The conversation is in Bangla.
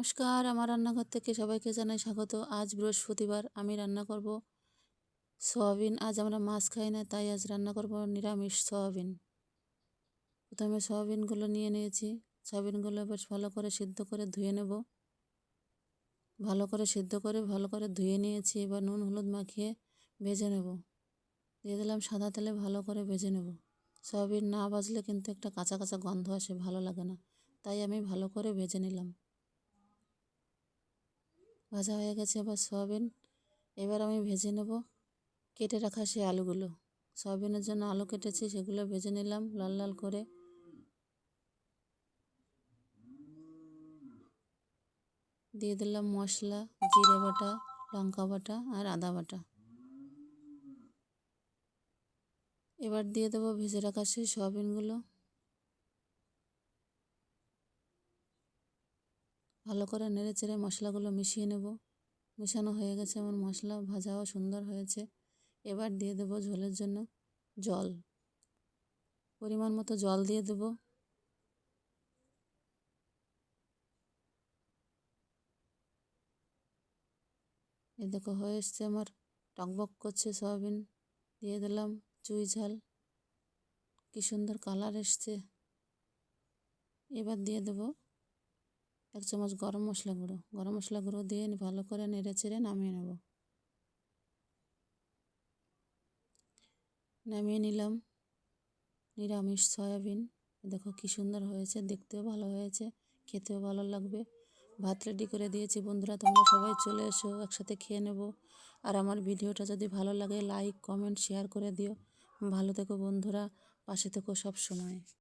নমস্কার, আমার রান্নাঘর থেকে সবাইকে জানাই স্বাগত। আজ বৃহস্পতিবার, আমি রান্না করব সয়াবিন। আজ আমরা মাছ খাই না, তাই আজ রান্না করব নিরামিষ সয়াবিন। প্রথমে সয়াবিনগুলো নিয়ে নিয়েছি। সয়াবিনগুলো বেশ ভালো করে সিদ্ধ করে ধুয়ে নেব। ভালো করে সিদ্ধ করে ভালো করে ধুয়ে নিয়েছি। এবার নুন, হলুদ মাখিয়ে ভেজে নেব। দিয়ে দিলাম সাদা তেলে ভালো করে ভেজে নেব। সয়াবিন না বাজলে কিন্তু একটা কাঁচা কাঁচা গন্ধ আসে, ভালো লাগে না। তাই আমি ভালো করে ভেজে নিলাম। ভাজা হয়ে গেছে, এবার সয়াবিন। এবার আমি ভেজে নেব। কেটে রাখা সেই আলুগুলো। সয়াবিনের জন্য আলু কেটেছি, সেগুলো ভেজে নিলাম লাল লাল করে। দিয়ে দিলাম মশলা, জিরে বাটা, লঙ্কা বাটা আর আদা বাটা। এবার দিয়ে দেবো ভেজে রাখা সেই সয়াবিনগুলো। ভালো করে নেড়ে চেড়ে মশলাগুলো মিশিয়ে নেব। মেশানো হয়ে গেছে আমার মশলা, ভাজাও সুন্দর হয়েছে। এবার দিয়ে দেবো ঝোলের জন্য জল। পরিমাণ মতো জল দিয়ে দেবো। এ দেখো হয়ে এসছে আমার টকবক করছে সয়াবিন। দিয়ে দিলাম চুই ঝাল। কী সুন্দর কালার এসছে। এবার দিয়ে দেবো এক চামচ গরম মশলা গুঁড়ো। গরম মশলা গুঁড়ো দিয়ে ভালো করে নেড়ে চেড়ে নামিয়ে নেব। নামিয়ে নিলাম নিরামিষ সয়াবিন। দেখো কী সুন্দর হয়েছে, দেখতেও ভালো হয়েছে, খেতেও ভালো লাগবে। ভাত রেডি করে দিয়েছি বন্ধুরা, তোমরা সবাই চলে এসো, একসাথে খেয়ে নেব। আর আমার ভিডিওটা যদি ভালো লাগে লাইক কমেন্ট শেয়ার করে দিও। ভালো থেকো বন্ধুরা, পাশে থেকো সব সময়।